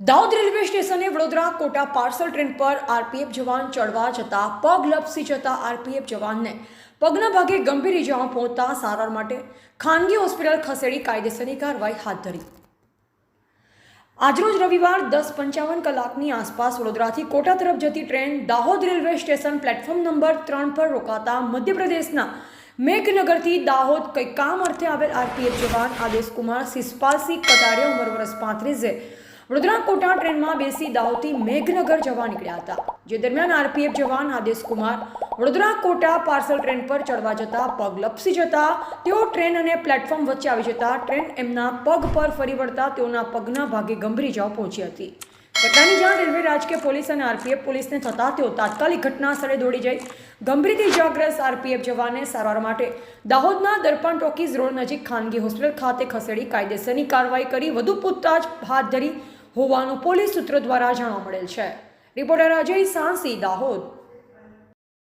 Dahod railway સ્ટેશને Vadodara Kota parcel train પર RPF જવાન ચડવા જતા પગ લપસી જતા આરપીએફ જવાનને પગના ભાગે ગંભીર ઇજાઓ પહોંચતા સારવાર માટે ખાનગી હોસ્પિટલ ખસેડી કાયદેસરની કાર્યવાહી હાથ ધરી. આજરોજ રવિવાર દસ પંચાવન કલાકની આસપાસ વડોદરાથી કોટા તરફ જતી train Dahod railway station platform number ત્રણ પર રોકાતા મધ્યપ્રદેશના મેઘનગરથી દાહોદ કંઈક કામ અર્થે આવેલ આરપીએફ જવાન આદેશકુમાર સિસપાલસિંહ કટારિયા ઉંમર વર્ષ પાંત્રીસે વડોદરા કોટા ટ્રેનમાં બેસી દાહોદથી મેઘનગર જવા નીકળ્યા હતા, જે દરમિયાન આરપીએફ જવાન આદેશકુમાર વડોદરા કોટા પાર્સલ ટ્રેન પર ચડવા જતા પગ લપસી જતા, તેઓ ટ્રેન અને પ્લેટફોર્મ વચ્ચે આવી જતા, ટ્રેન એમના પગ પર ફરી વળતા તેઓના પગના ભાગે ગંભીર ઇજાઓ પહોંચી હતી. ઘટનાની જાણ રેલવે રાજકીય પોલીસ અને આરપીએફ પોલીસને થતાં તેઓ તાત્કાલિક ઘટના સ્થળે દોડી જઈ ગંભીરથી ઇજાગ્રસ્ત આરપીએફ જવાનને સારવાર માટે દાહોદના દર્પણ ટોકીઝ રોડ નજીક ખાનગી હોસ્પિટલ ખાતે ખસેડી કાયદેસરની કાર્યવાહી કરી, વધુ પૂછતાછ હાથ ધરી હોવાનું પોલીસ સૂત્રો દ્વારા જાણવા મળેલ છે. રિપોર્ટર અજય સાંસી દાહોદ.